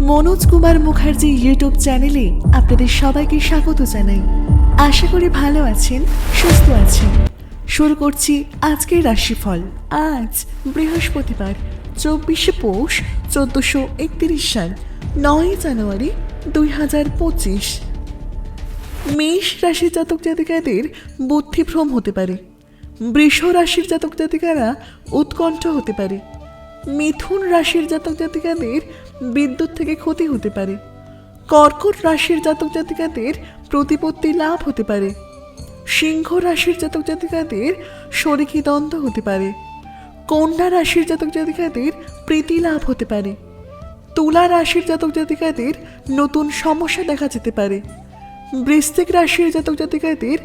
Manoj Kumar Mukherjee YouTube চ্যানেলে আপনাদের সবাইকে স্বাগত জানাই। আশা করি ভালো আছেন, সুস্থ আছেন। শুরু করছি আজকের রাশিফল। আজ বৃহস্পতিবার, চব্বিশে পৌষ, চোদ্দশো একত্রিশ সাল, নয় জানুয়ারি দুই হাজার পঁচিশ। মেষ রাশির জাতক জাতিকাদের বুদ্ধিভ্রম হতে পারে। বৃষ রাশির জাতক জাতিকারা উৎকণ্ঠ হতে পারে। মিথুন রাশির জাতক জাতিকাদের বিদ্যুৎ থেকে ক্ষতি হতে পারে। কর্কট রাশির জাতক জাতিকাদের প্রতিপত্তি লাভ হতে পারে। সিংহ রাশির জাতক জাতিকাদের শরিকী দ্বন্দ্ব হতে পারে। কন্যা রাশির জাতক জাতিকাদের প্রীতি লাভ হতে পারে। তুলা রাশির জাতক জাতিকাদের নতুন সমস্যা দেখা যেতে পারে। বৃশ্চিক রাশির জাতক জাতিকাদের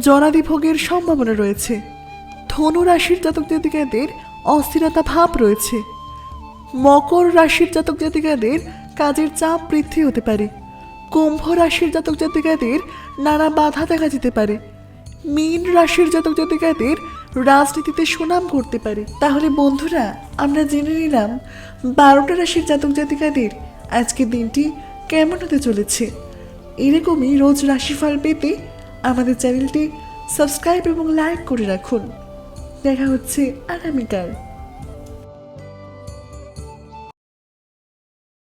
জরাদিভোগের সম্ভাবনা রয়েছে। ধনু রাশির জাতক জাতিকাদের অস্থিরতা ভাব রয়েছে। মকর রাশির জাতক জাতিকাদের কাজের চাপ বৃদ্ধি হতে পারে। কুম্ভ রাশির জাতক জাতিকাদের নানা বাধা দেখা যেতে পারে। মীন রাশির জাতক জাতিকাদের রাজনীতিতে সুনাম করতে পারে। তাহলে বন্ধুরা, আমরা জেনে নিলাম বারোটা রাশির জাতক জাতিকাদের আজকের দিনটি কেমন হতে চলেছে। এরকমই রোজ রাশিফল পেতে আমাদের চ্যানেলটি সাবস্ক্রাইব এবং লাইক করে রাখুন। দেখা হচ্ছে আগামীকাল।